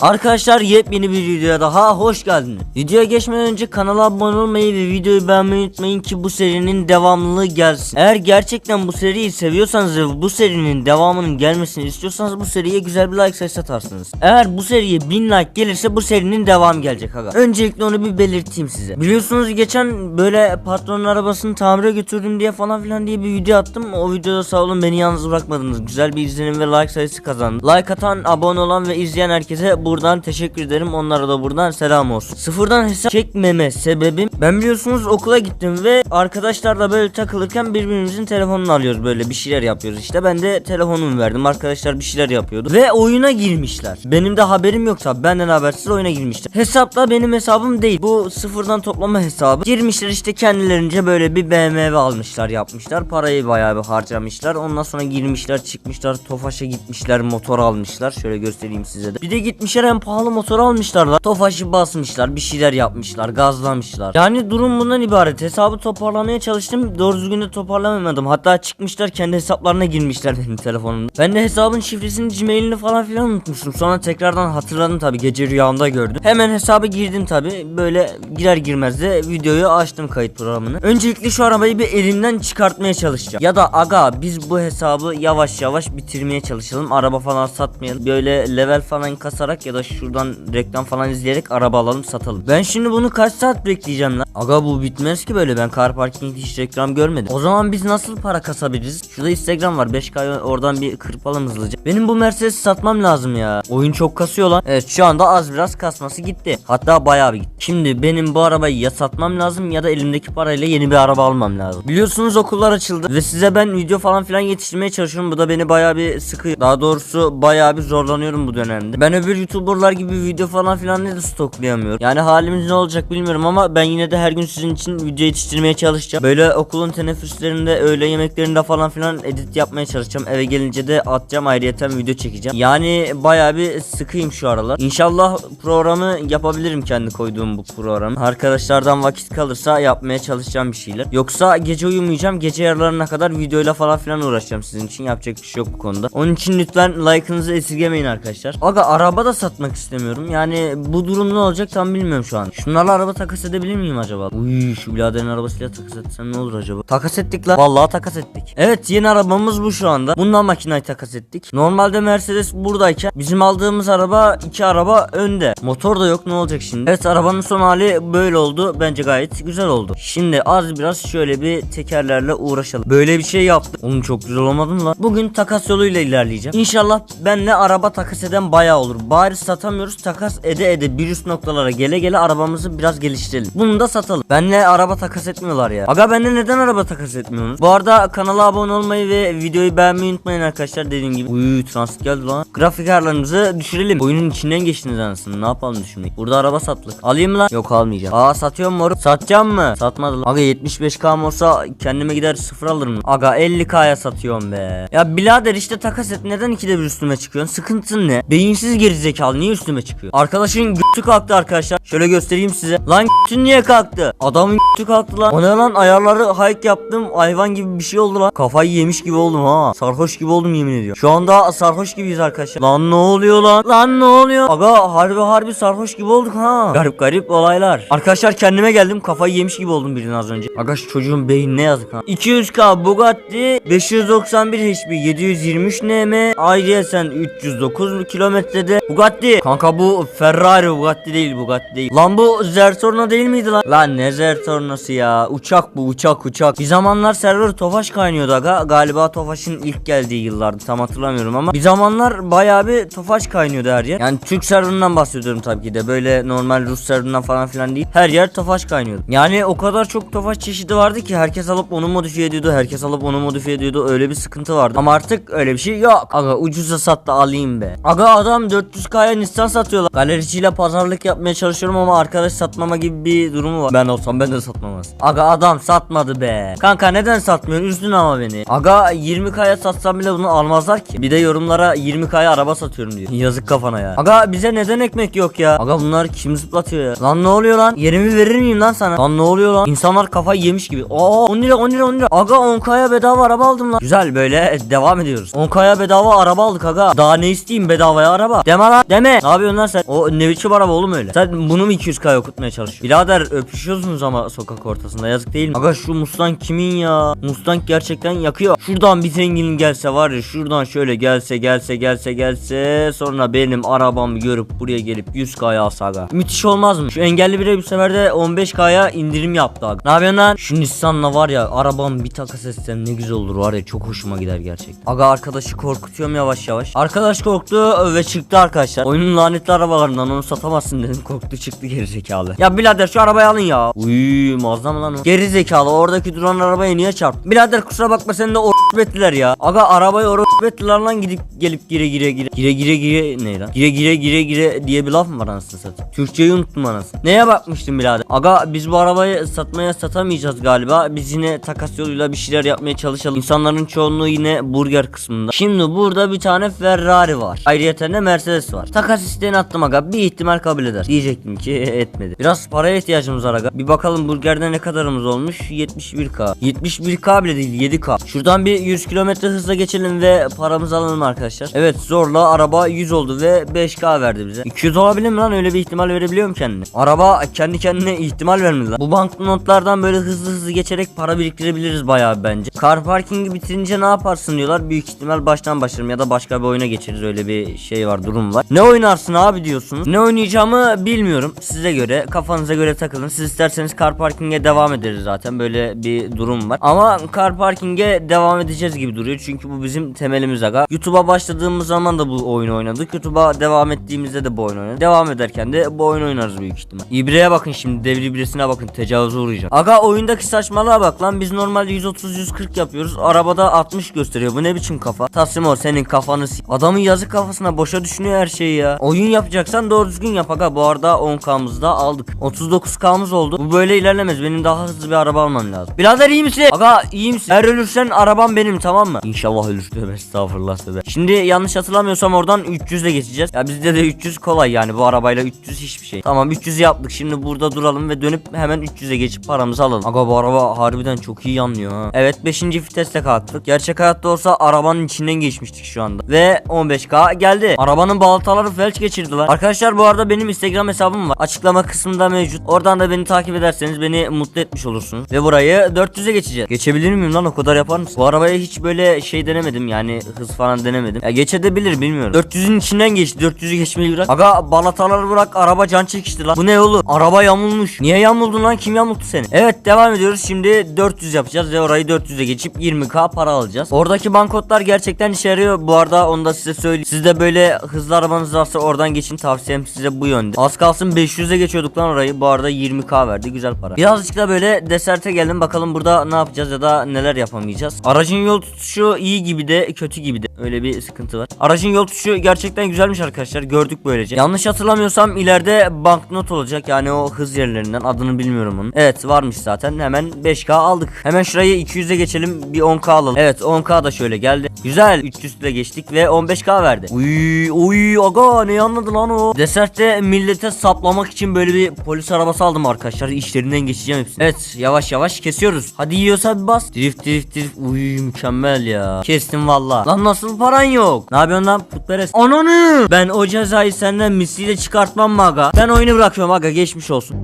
Arkadaşlar yepyeni bir videoya daha hoş geldiniz. Videoya geçmeden önce kanala abone olmayı ve videoyu beğenmeyi unutmayın ki bu serinin devamlılığı gelsin. Eğer gerçekten bu seriyi seviyorsanız ve bu serinin devamının gelmesini istiyorsanız bu seriye güzel bir like sayısı atarsınız. Eğer bu seriye 1000 like gelirse bu serinin devamı gelecek aga. Öncelikle onu bir belirteyim size. Biliyorsunuz geçen böyle patronun arabasını tamire götürdüm diye falan filan diye bir video attım. O videoda sağ olun beni yalnız bırakmadınız. Güzel bir izlenim ve like sayısı kazandı. Like atan, abone olan ve izleyen herkese buradan teşekkür ederim. Onlara da buradan selam olsun. Sıfırdan hesap çekmeme sebebim ben biliyorsunuz okula gittim ve arkadaşlarla böyle takılırken birbirimizin telefonunu alıyoruz böyle bir şeyler yapıyoruz işte. Ben de telefonumu verdim. Arkadaşlar bir şeyler yapıyordu ve oyuna girmişler. Benim de haberim yok tabi. Benden habersiz oyuna girmişler. Hesapta benim hesabım değil. Bu sıfırdan toplama hesabı. Girmişler işte kendilerince böyle bir BMW almışlar yapmışlar. Parayı bayağı bir harcamışlar. Ondan sonra girmişler çıkmışlar. Tofaş'a gitmişler motor almışlar. Şöyle göstereyim size de. Bir de gitmişler en pahalı motor almışlar lan. Tofaş'ı basmışlar. Bir şeyler yapmışlar. Gazlamışlar. Yani durum bundan ibaret. Hesabı toparlamaya çalıştım. Doğru düzgün de toparlayamadım. Hatta çıkmışlar kendi hesaplarına girmişler benim telefonumda. Ben de hesabın şifresini Gmail'ini falan filan unutmuştum. Sonra tekrardan hatırladım tabi. Gece rüyamda gördüm. Hemen hesabı girdim tabi. Böyle girer girmez de videoyu açtım kayıt programını. Öncelikle şu arabayı bir elimden çıkartmaya çalışacağım. Ya da aga biz bu hesabı yavaş yavaş bitirmeye çalışalım. Araba falan satmayalım. Böyle level falan kasarak ya da şuradan reklam falan izleyerek araba alalım satalım. Ben şimdi bunu kaç saat bekleyeceğim lan? Aga bu bitmez ki böyle. Ben car parking hiç reklam görmedim. O zaman biz nasıl para kasabiliriz? Şurada Instagram var. 5K oradan bir kırpalım hızlıca. Benim bu Mercedes satmam lazım ya. Oyun çok kasıyor lan. Evet şu anda az biraz kasması gitti. Hatta bayağı bir gitti. Şimdi benim bu arabayı ya satmam lazım ya da elimdeki parayla yeni bir araba almam lazım. Biliyorsunuz okullar açıldı ve size ben video falan filan yetiştirmeye çalışıyorum. Bu da beni bayağı bir sıkıyor. Daha doğrusu bayağı bir zorlanıyorum bu dönemde. Ben öbür YouTuber'lar gibi video falan filan ne de stoklayamıyorum. Yani halimiz ne olacak bilmiyorum ama ben yine de her gün sizin için video yetiştirmeye çalışacağım. Böyle okulun teneffüslerinde, öğle yemeklerinde falan filan edit yapmaya çalışacağım. Eve gelince de atacağım ayrıyeten video çekeceğim. Yani bayağı bir sıkıyım şu aralar. İnşallah programı yapabilirim kendi koyduğum bu programı. Arkadaşlardan vakit kalırsa yapmaya çalışacağım bir şeyler. Yoksa gece uyumayacağım. Gece yarılarına kadar videoyla falan filan uğraşacağım sizin için. Yapacak bir şey yok bu konuda. Onun için lütfen like'ınızı esirgemeyin arkadaşlar. Aga araba da satmak istemiyorum. Yani bu durum ne olacak tam bilmiyorum şu an. Şunlarla araba takas edebilir miyim acaba? Uy şu biraderin arabasıyla takas etsem ne olur acaba? Takas ettik lan. Vallahi takas ettik. Evet yeni arabamız bu şu anda. Bundan makinayı takas ettik. Normalde Mercedes buradayken bizim aldığımız araba iki araba önde. Motor da yok ne olacak şimdi? Evet arabanın son hali böyle oldu. Bence gayet güzel oldu. Şimdi az biraz şöyle bir tekerlerle uğraşalım. Böyle bir şey yaptık. Oğlum çok güzel olmadı mı lan? Bugün takas yoluyla ilerleyeceğim. İnşallah benle araba takas eden bayağı olur. Bari satamıyoruz takas ede ede bir üst noktalara gele gele arabamızı biraz geliştirelim. Bunu da satalım. Benle araba takas etmiyorlar ya. Aga benle neden araba takas etmiyorsunuz? Bu arada kanala abone olmayı ve videoyu beğenmeyi unutmayın arkadaşlar dediğim gibi. Uy transit geldi lan. Grafik ayarlarımızı düşürelim. Oyunun içinden geçtiniz anasını. Ne yapalım düşünmek. Burada araba sattık. Alayım lan? Yok almayacağım. Aa satıyorum moru. Satacağım mı? Satmadı lan. Aga 75k olsa kendime gider sıfır alırım. Aga 50k'ya satıyorum be. Ya birader işte takas et. Neden ikide bir üstüme çıkıyorsun? Sıkıntın ne? Beyinsiz gerizekalı niye üstüme çıkıyor? Arkadaşın götü kalktı arkadaşlar. Şöyle göstereyim size. Lan götün niye kalktı? Adamın götü kalktı lan. O ne lan ayarları hike yaptım. Hayvan gibi bir şey oldu lan. Kafayı yemiş gibi oldum ha. Sarhoş gibi oldum yemin ediyorum. Şu anda sarhoş gibiyiz arkadaşlar. Lan ne oluyor lan? Lan ne oluyor? Aga harbi harbi sarhoş gibi olduk ha. Garip garip olaylar. Arkadaşlar kendime geldim. Kafayı yemiş gibi oldum birinin az önce. Aga şu çocuğun beynine yazık ha. 200k Bugatti 591 HP 723 NM ayrıca sen 309 kilometrede Bugatti kanka bu Ferrari Bugatti değil Bugatti değil lan bu Zertorna değil miydi lan lan ne Zertornası ya. Uçak bu uçak uçak. Bir zamanlar server Tofaş kaynıyordu aga. Galiba Tofaş'ın ilk geldiği yıllardı. Tam hatırlamıyorum ama. Bir zamanlar bayağı bir Tofaş kaynıyordu her yer. Yani Türk serverından bahsediyorum tabii ki de. Böyle normal Rus serverından falan filan değil. Her yer Tofaş kaynıyordu. Yani o kadar çok Tofaş çeşidi vardı ki herkes alıp onu modifiye ediyordu herkes alıp onu modifiye ediyordu. Öyle bir sıkıntı vardı. Ama artık öyle bir şey yok. Aga ucuza sattı alayım be. Aga adam 400k'ya Nissan satıyorlar. Galericiyle pazarlık yapmaya çalışıyorum ama arkadaş satmama gibi bir durumu var Ben olsam ben de satmam aslında. Aga adam satmadı be. Kanka neden satmıyorsun? Üzdün ama beni. Aga 20k'ya satsam bile bunu almazlar ki. Bir de yorumlara 20k'ya araba satıyorum diyor. Yazık kafana ya. Aga bize neden ekmek yok ya? Aga bunlar kim zıplatıyor ya? Lan ne oluyor lan? Yerimi verir miyim lan sana? Lan ne oluyor lan? İnsanlar kafayı yemiş gibi. Aa 10 lira 10 lira 10 lira. Aga 10k'ya bedava araba aldım lan. Güzel böyle devam ediyoruz. 10k'ya bedava araba aldık aga. Daha ne isteyeyim bedavaya araba? Deme lan deme. Ne yapıyorsun lan sen? O ne biçim araba oğlum öyle? Sen bunu mu 200k'ya okutmaya çalışıyorsun? Birader öpüşüyorsunuz ama sokak ortasında yazık değil mi? Aga şu Mustang kimin ya? Mustang gerçekten yakıyor. Şuradan bir zenginin gelse var ya şuradan şöyle gelse gelse gelse gelse sonra benim arabamı görüp buraya gelip 100k'ya alsa aga. Müthiş olmaz mı? Şu engelli bire bir sefer de 15k'ya indirim yaptı aga. Ne yapıyorsun lan? Şu Nissan'la var ya arabam bir takas etsem ne güzel olur var ya çok hoşuma gider gerçekten. Aga arkadaşı korkutuyorum yavaş yavaş. Arkadaş korktu ve çıktı arkadaşlar. Oyunun lanetli arabalarından onu satamazsın dedim. Korktu çıktı geri zekalı. Ya birader şu arabayı alın ya. Uy mazda mı lan o? Geri zekalı oradaki duran arabaya niye çarptı? Birader kusura bakma seni de o ettiler ya. Aga arabayı o ettiler lan gidip gelip gire gire gire. Gire gire gire ne lan? Gire gire gire gire diye bir laf mı var anasını satayım? Türkçeyi unuttum anasını. Neye bakmıştım birader? Aga biz bu arabayı satmaya satamayacağız galiba. Biz yine takas yoluyla bir şeyler yapmaya çalışalım. İnsanların çoğunluğu yine burger kısmında. Şimdi burada bir tane Ferrari var. Ayrıca de Mercedes var. Takas isteğini attım aga. Bir ihtimal kabul eder. Diyecektim ki etmedi. Biraz paraya ihtiyacımız var aga. Bir bakalım burgerde ne kadarımız olmuş? 71k. 71k bile değil 7k. Şuradan bir 100 kilometre hızla geçelim ve paramızı alalım arkadaşlar. Evet zorla araba 100 oldu ve 5k verdi bize. 200 olabilir mi lan? Öyle bir ihtimal verebiliyor mu kendine? Araba kendi kendine ihtimal vermedi lan. Bu banknotlardan böyle hızlı hızlı geçerek para biriktirebiliriz bayağı bence. Car parkingi bitirince ne yaparsın diyorlar. Büyük ihtimal baştan başlarım ya da başka bir oyuna geçeriz. Öyle bir şey var durum var. Ne oynarsın abi diyorsunuz. Ne oynayacağımı bilmiyorum. Size göre kafanıza göre takılın. Siz isterseniz car parking'e devam ederiz zaten. Böyle bir durum var. Ama car parking'e devam edeceğiz gibi duruyor. Çünkü bu bizim temelimiz aga. YouTube'a başladığımız zaman da bu oyunu oynadık. YouTube'a devam ettiğimizde de bu oyunu oynadık. Devam ederken de bu oyunu oynarız büyük ihtimal. İbreye bakın şimdi devri ibresine bakın tecavüze uğrayacak. Aga oyundaki saçmalığa bak lan biz normalde 130-140 yapıyoruz. Arabada 60 gösteriyor. Bu ne biçim kafa? Tasimo senin kafanı s- Adamın yazık kafasına boşa düşünüyor her şeyi ya. Oyun yapacaksan doğru düzgün yap aga. Bu arada 10k'mızı da aldık. 39k'mız oldu. Bu böyle ilerlemez. Benim daha hızlı bir araba almam lazım. Birader iyi misin? Aga iyi misin? Eğer ölürsen arabam benim tamam mı? İnşallah ölür. Tövbe estağfurullah tövbe. Şimdi yanlış hatırlamıyorsam oradan 300 ile geçeceğiz. Ya bizde de 300 kolay yani bu arabayla 300 hiçbir şey. Tamam 300'ü yaptık. Şimdi burada duralım ve dönüp hemen 300'e geçip paramızı alalım. Aga bu araba harbiden çok iyi yanlıyor ha. Evet 5. viteste kalktık. Gerçek hayatta olsa arabanın içinden geçmiştik şu anda. Ve 15k geldi. Arabanın baltaları felç geçirdiler. Arkadaşlar bu arada benim Instagram hesabım var. Açıklama kısmında mevcut. Oradan da beni takip ederseniz beni mutlu etmiş olursunuz. Ve burayı 400'e geçeceğiz. Geçebilir miyim lan o kadar yapar mısın? Bu arabaya hiç böyle şey denemedim yani hız falan denemedim. Ya geçebilir bilmiyorum. 400'ün içinden geçti. 400'ü geçmeyi bırak. Aga balataları bırak araba can çekişti lan. Bu ne oğlum? Araba yamulmuş. Niye yamuldun lan? Kim yamulttu seni? Evet devam ediyoruz. Şimdi 400 yapacağız ve orayı 400'e geçip 20k para alacağız. Oradaki bankotlar gerçekten işe yarıyor. Bu arada onu da size söyleyeyim. Siz böyle hızlı arabanız varsa oradan geçin. Tavsiyem size bu yönde. Az kalsın 500'e geçiyorduk lan orayı. Bu arada 20k verdi. Güzel para. Birazcık da böyle deserte geldim. Bakalım burada ne yapacağız ya da neler yapamayacağız. Aracın yol tutuşu iyi gibi de kötü gibi de. Öyle bir sıkıntı var. Aracın yol tutuşu gerçekten güzelmiş arkadaşlar. Gördük böylece. Yanlış hatırlamıyorsam ileride banknot olacak. Yani o hız yerlerinden. Adını bilmiyorum onun. Evet varmış zaten. Hemen 5k aldık. Hemen şurayı 200'e geçelim. Bir 10k alalım. Evet 10k da şöyle geldi. Güzel. 300 ile geçtik ve 15k verdi. Uy uy aga ne anladı lan o. Desertte millete saplamak için böyle bir polis arabası aldım arkadaşlar. İşlerinden geçeceğim hepsini. Evet yavaş yavaş kesiyoruz. Hadi yiyorsa bir bas. Drift drift drift. Uy mükemmel ya. Kestim valla. Lan nasıl paran yok? Ne yapıyorsun lan putperest? Ananı. Ben o cezayı senden misliyle çıkartmam mı aga? Ben oyunu bırakıyorum aga geçmiş olsun.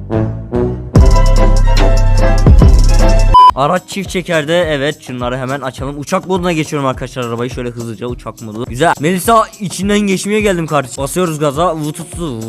Araç çift çekerde evet şunları hemen açalım. Uçak moduna geçiyorum arkadaşlar arabayı şöyle hızlıca uçak modu. Güzel. Melisa içinden geçmeye geldim kardeşim. Basıyoruz gaza. Vututu.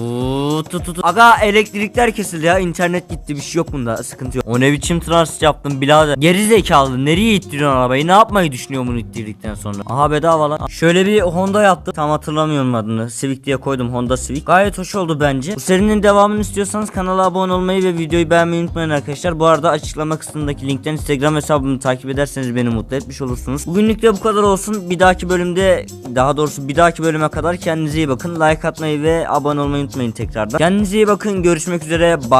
Aga elektrikler kesildi ya. internet gitti bir şey yok bunda. Sıkıntı yok. O ne biçim transit yaptım birader. Geri zekalı. Nereye ittiriyorsun arabayı? Ne yapmayı düşünüyor bunu ittirdikten sonra? Aha bedava lan. Şöyle bir Honda yaptım. Tam hatırlamıyorum adını. Civic diye koydum. Honda Civic. Gayet hoş oldu bence. Bu serinin devamını istiyorsanız kanala abone olmayı ve videoyu beğenmeyi unutmayın arkadaşlar. Bu arada açıklama kısmındaki linkten Instagram hesabımı takip ederseniz beni mutlu etmiş olursunuz. Bugünlük de bu kadar olsun. Bir dahaki bölümde daha doğrusu bir dahaki bölüme kadar kendinize iyi bakın. Like atmayı ve abone olmayı unutmayın tekrardan. Kendinize iyi bakın. Görüşmek üzere. Bye.